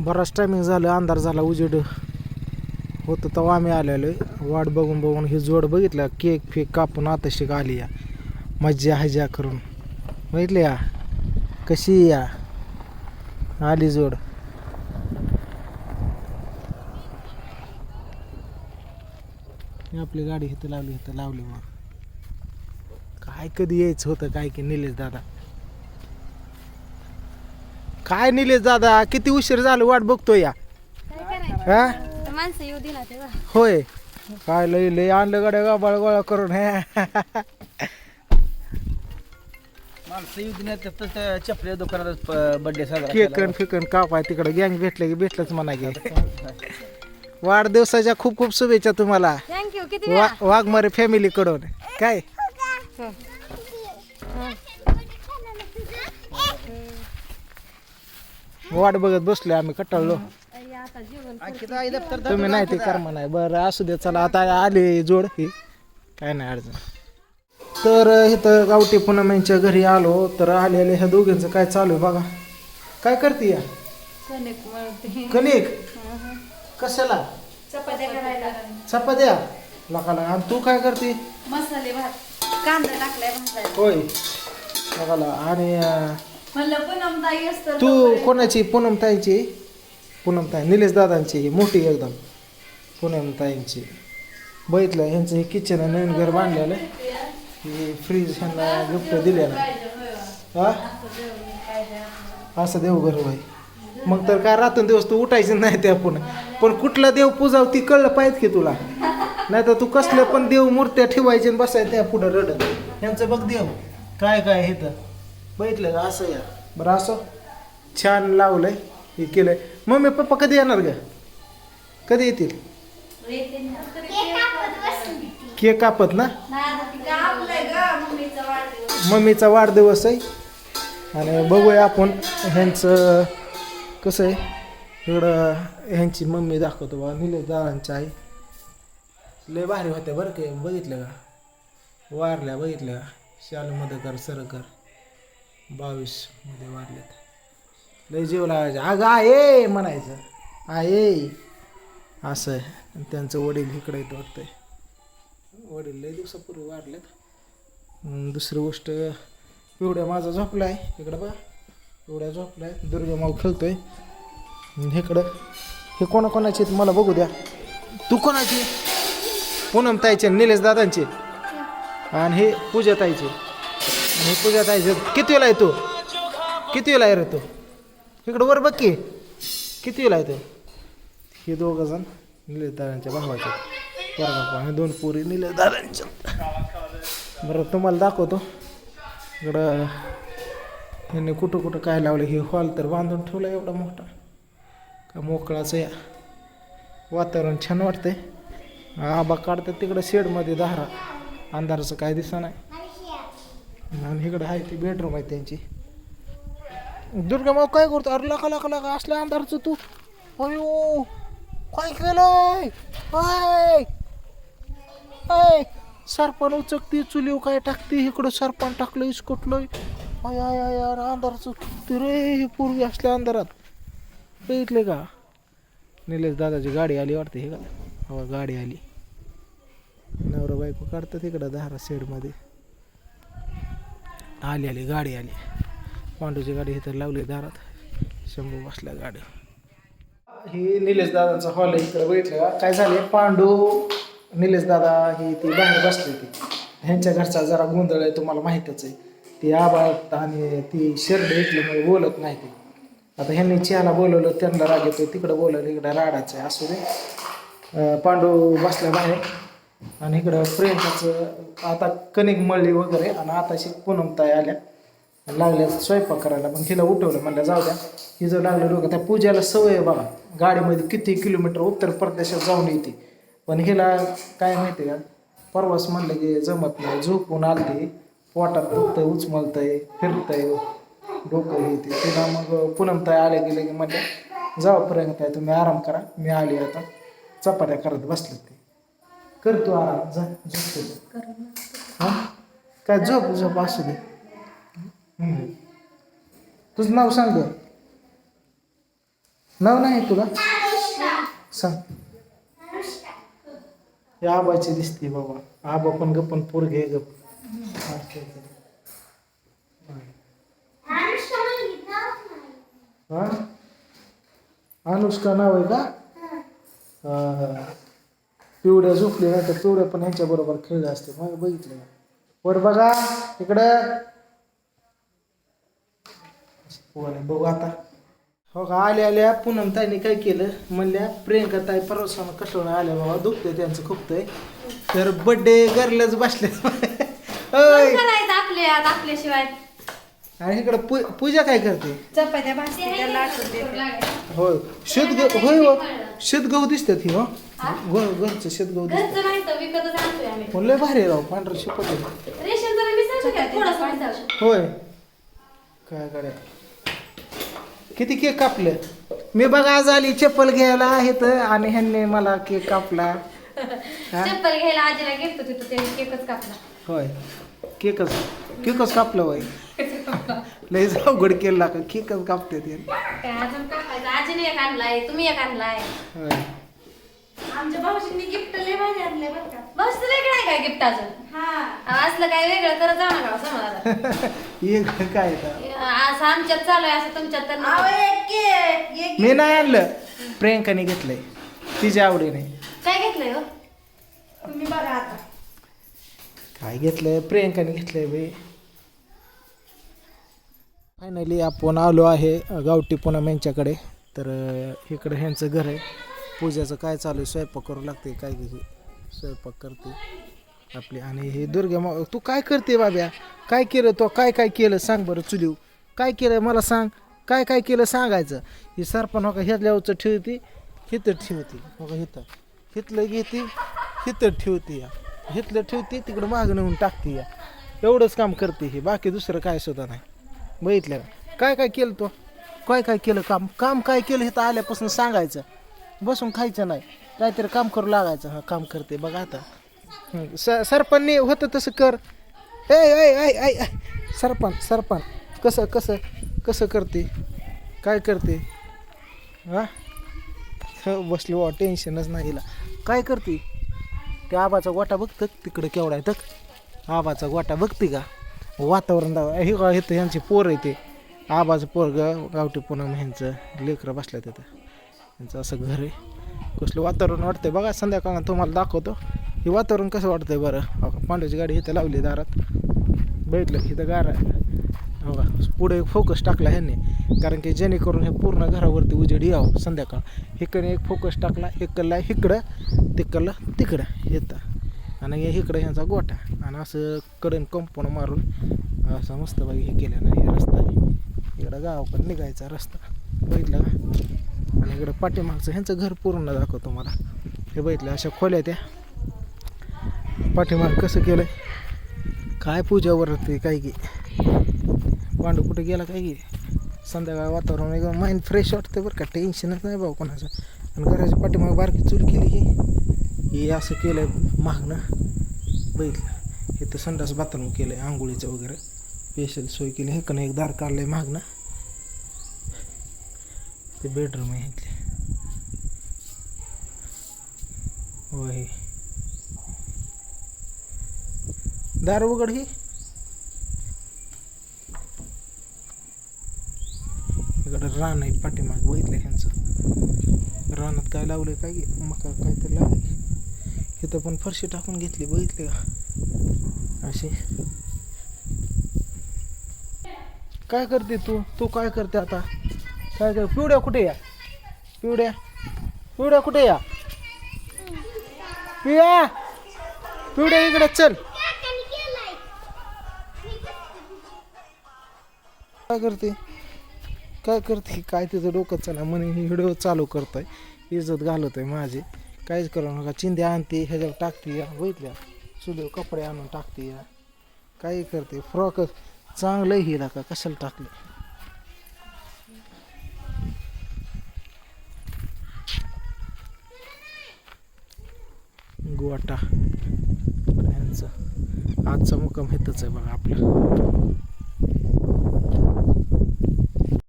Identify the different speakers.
Speaker 1: बराच टायमिंग झालं अंधार झाला उजेड होतं तेव्हा आम्ही आलेलो. वाट बघून बघून ही जोड बघितलं केक फेक कापून आताशी आली या. मज्जा हजा करून. बघितली या? कशी या? आली जोड. आपली गाडी इथं लावली इथं लावली मग काय कधी यायचं होतं काय की निलेश दादा? काय निलेश दादा किती उशीर झालं वाट बघतोय या.
Speaker 2: काय करायचं
Speaker 1: हा
Speaker 2: माणसं येऊ दिला तेव्हा.
Speaker 1: होय. काय लय लय आणलं गाड्या गाबाळ गोळा करून हे.
Speaker 3: माणसं येऊ तर चपल्या दुकानात बर्थडे साजरा
Speaker 1: केकन फिकन कापाय तिकडे गँग भेटलं की भेटलंच म्हणा गे वाढदिवसाच्या खूप खूप शुभेच्छा तुम्हाला.
Speaker 2: थँक्यू किती
Speaker 1: वा वाघमारे फॅमिली कडून. काय?
Speaker 2: वेळा? हं.
Speaker 1: वाट बघत बसले आम्ही कटाळलो. तुम्ही नाही ते कर्म नाही बरं असू दे चला आता आले जोड ही. काय नाही अडचण. तर इथं गावठी पूनम यांच्या घरी आलो तर आलेले ह्या दोघींचं काय चालू आहे बघा. काय करते या?
Speaker 2: कणिक
Speaker 1: कशाला?
Speaker 2: चपात्या करायला.
Speaker 1: चपात्या? लकाला. आणि तू काय करते?
Speaker 2: मसाले भात. कांदा टाकलाय
Speaker 1: होय. लकाला. आणि
Speaker 2: म्हणलं पूनम ताई असतं
Speaker 1: तू कोणाची? पूनमताईची पूनमताई निलेश दादांची. मोठी एकदम. पूनमताईंची बघितलं ह्यांचं हे किचन आहे नवीन घर बांधलेलं हे फ्रीज ह्यांना गिफ्ट दिलेलं हा? असं देवघर होय. मग तर काय रातून दिवस तू उठायचं नाही त्या पुन्हा. पण कुठला देव पूजाव ती कळलं पाहिजे की तुला. नाही तर तू कसलं पण देव मूर्त्या ठेवायचे आणि बसायचं त्या पुढं रडत. ह्यांचं बघ देव. काय काय हे तर. बघितलं का असं या? बरं असं? छान लावलंय हे केलंय. मम्मी पप्पा कधी येणार ग? कधी येतील? केक कापत ना? मम्मीचा वाढदिवस आहे. आणि बघूया आपण ह्यांचं कसं आहे? इकडं ह्यांची मम्मी दाखवतो बा निलेश दादांची आई. लय भारी होत्या बरं का बघितलं का? वारल्या बघितल्या का? शालू मदकर सरकर. बावीसमध्ये वारल्यात लय जीव लावायचे. अगं आहे म्हणायचं. आहे असं आहे. आणि त्यांचं वडील इकडे येत वाटतंय. वडील लय दिवसापूर्वी वारलेत. दुसरी गोष्ट पिवड्या माझा आहे इकडं बघा. पिवड्या आहे दुर्गा माऊ खेळतोय. इकडं हे कोणाकोणाचे आहेत मला बघू द्या. तू कोणाची? पूनम ताईचे निलेश दादांचे. आणि हे पूजा ताईचे. आणि पूजा ताईचे किती वेळा येतो? किती वेळा आहे रे तो? इकडं वर बघ की. किती वेळा येतो? हे दोघं जण निलेशदारांच्या भावाचे पोरगा आणि दोन पोरी निलेशदारांच्या बरं तुम्हाला दाखवतो. इकडं त्यांनी कुठं कुठं काय लावलं हे हॉल तर बांधून ठेवला एवढा मोठा. का मोकळाचं या. वातावरण छान वाटतंय. आबा काढतात तिकडं शेडमध्ये दारा अंधाराचं काय दिसा नाही. आणि इकडं आहे ती बेडरूम आहे त्यांची. दुर्गा मग काय करतो? अरे लका लका लका असल्या अंधारच तू. अयो काय केलंय? आय सरपण उचकती चुलीव काय टाकते? इकडं सरपण टाकलं इसकटलंय. आय आय आय अरे अंधारच किती रे हे पूर्वी असल्या अंधारात. बघितले का? निलेश दादाची गाडी आली वाटते हे का? हो गाडी आली. नवरा बायको काढतात इकडं दहारा शेडमध्ये. आली आली गाडी आली. पांडूची गाडी इथं लावली दारात. शंभू बसल्या गाडी. ही निलेश दादांचा हॉल आहे इकडे बघितलं काय झाले पांडू निलेश दादा ही ती बाहेर बसली ती ह्यांच्या घरचा जरा गोंधळ आहे तुम्हाला माहीतच आहे. ती आबाळत आणि ती शेरड ऐकल्यामुळे बोलत नाही ती. आता ह्यांनी चहाला बोलवलं त्यांना राग येतो तिकडं बोलवलं इकडं राडाचं आहे असू दे. पांडू बसला बाहेर. आणि इकडं प्रियंकाचं आता कणिक मळली वगैरे आणि आताशी पूनमताई आल्या. लागल्या स्वयंपाक करायला मग हिला उठवलं म्हणलं जाऊ द्या. हिजं लागलं डोकं त्या पूजाला सवय आहे बघा. गाडीमध्ये किती किलोमीटर उत्तर प्रदेशात जाऊन येते. पण हिला काय माहिती का? परवास म्हणलं की जमत नाही झोपून आलते. पोटात दुखतं उचमलतंय फिरतंय डोकं येते. तिला मग पूनमताई आल्या गेले की म्हणलं जाऊ प्रियंकाताई तुम्ही आराम करा मी आली आता. चपात्या करत बसले ते करतो आराम जा हा? काय झोप झोप असू दे. तुझं नाव सांग ग नाव नाही तुला? सांग. या आबाची दिसते बाबा. आबा पण गप्पन पोर घे गप हा? अनुष्का नाव आहे का? पिवड्या झोपली नाही तर पिवड्या पण ह्यांच्या बरोबर खेळले असते. मग बघितलं? वर बघा इकडं. बघू आता. हो का आल्या आल्या. पूनम ताईने काय केलं? म्हणल्या प्रियंका ताई परवासानं कटवून आल्या बाबा दुखतंय त्यांचं खुपतंय. तर बड्डे गरलच बसले
Speaker 2: आपल्याशिवाय?
Speaker 1: आणि इकडं पू पूजा काय करते?
Speaker 2: चपात्या.
Speaker 1: होय. शेतगहू होय हो शेतगहू दिसतात ही हो. घ- घरचं शेतगहू दिसतं
Speaker 2: घरचं नाही तर विकतच आणतोय आम्ही.
Speaker 1: म्हणलं भारी राव पांढरं शिपट आहे.
Speaker 2: रेशन जरा मिसळतो काय थोडासा मिसळतो.
Speaker 1: होय. काय करे किती केक कापले? मी बघा आज आली चप्पल घ्यायला आहेत आणि ह्यांनी मला केक कापला. हा?
Speaker 2: चप्पल घ्यायला आजीला गेलतो तिथं त्याने केकच कापला.
Speaker 1: होय. केकच केकच कापलं होय लय अवघड केला का? केकच कापते ते.
Speaker 2: काय अजून कापायचं? आजीने एक आणलाय तुम्ही एक आणलाय.
Speaker 1: होय.
Speaker 2: आमच्या भाऊजींनी गिफ्ट लय भारी आणलंय बरं का. भाऊजी तुला इकडे आहे काय गिफ्ट अजून? हा. असलं काय वेगळं करत जाऊ नका समाजाला
Speaker 1: ये काय.
Speaker 2: असं आमच्यात चालू आहे असं तुमच्यात तर.
Speaker 1: मी नाही आणलं. प्रियंकाने घेतलंय. तिच्या आवडीने.
Speaker 2: काय घेतलंय हो? तुम्ही बघा आता.
Speaker 1: काय घेतलंय? प्रियंकाने घेतलंय बे फायनली आपण आलो आहे अ, गावठी पूनम यांच्याकडे. तर अ, इकडे ह्यांचं घर आहे. पूजाचं काय चालू आहे? स्वयंपाक करू लागते काय घे स्वयंपाक करते आपली. आणि हे दुर्गा मा तू काय करते बाब्या? काय केलं तो? काय काय केलं? सांग बरं चुलीव काय केलं? मला सांग. काय काय केलं? सांगायचं. ही सरपण हो का ह्याच्यावरचं ठेवती? हिथं ठेवती. हो का हिथं? हिथलं घेते हिथं ठेवते या. हिथलं ठेवते तिकडं मागं नेऊन टाकते या. एवढंच काम करते हे. बाकी दुसरं काय सुद्धा नाही. बघितलं का? काय काय केलं तो? काय काय केलं काम? काम काय केलं? हे तर आल्यापासून सांगायचं. बसून खायचं नाही. काहीतरी काम करू लागायचं. हा काम करते. बघा आता. हं, स सरपंचने होतं तसं कर. ए ऐ ऐ ऐ ऐ सरपंच सरपंच. कसं कसं कसं करते? काय करते? हा? बसली बसलो टेन्शनच नाही हिला. काय करते? त्या आबाचा गोटा बघतं तिकडं केवढा आहे तक. आबाचा गोटा बघते का? वातावरण दाव हे का इथं ह्यांची पोर आहे ते. आबाचं पोरग गावठी पुन्हा ह्यांचं. लेकरं बसल्या तिथं यांचं असं घर आहे. कसलं वातावरण वाटतंय बघा संध्याकाळ तुम्हाला दाखवतो. हे वातावरण कसं वाटतंय बरं? हो पांडूची गाडी इथं लावली दारात. बघितलं की इथं गार हो का पुढे एक फोकस टाकला ह्यांनी. कारण की जेणेकरून हे पूर्ण घरावरती उजेड यावं संध्याकाळ. इकडे एक फोकस टाकला इकडला इकडं तिकडलं तिकडं येतं आणि हे इकडं ह्यांचा गोठा. आणि असं कडन कंपाऊंड मारून असं मस्त बाई हे केलं ना हे रस्ता आहे. इकडं गावाकडं निघायचा रस्ता. बघितलं का? आणि इकडं पाठीमागचं ह्यांचं घर पूर्ण दाखवतो मला. हे बघितलं अशा खोल्या त्या पाठीमाग कसं केलं काय पूजावर ते काय की? पांडू कुठे गेला काय की? संध्याकाळ वातावरण एकदम माइंड फ्रेश वाटतं बरं का. टेन्शनच नाही भाऊ कोणाचं. आणि घराच्या पाठीमाग बारकी चूल केली की हे असं केलं आहे मागणं. बघितलं. तर संडास बाथरूम केलं आहे आंघोळीचं वगैरे. स्पेशल सोय केली. हे एक दार काढलं आहे मागणं ते बेडरूम आहे इथले. हे दार उघड ही. इकडं रान आहे पाठीमाग बघितलं ह्यांचं. रानात काय लावलंय काय मका काहीतरी लावले इथं पण फरशी टाकून घेतली बघितले का? अशी. काय करते तू? तू काय करते आता? काय कर? पिवड्या कुठे या? पिवड्या? पिवड्या कुठे या? पिवड्या पिवड्या इकडे चल. काय करते? काय करते? काय तिचं डोकं चला म्हणे ही व्हिडिओ चालू करतोय. इज्जत घालवतोय माझी. काहीच करू नका. चिंध्या आणते ह्याच्यावर टाकते या. बघितल्या? चुलीवर कपडे आणून टाकते या. काही करते? फ्रॉक चांगलं हिला का? कशाला टाकलं? गोवाटा यांचं आजचा मुक्काम हेतच आहे बघा आपलं.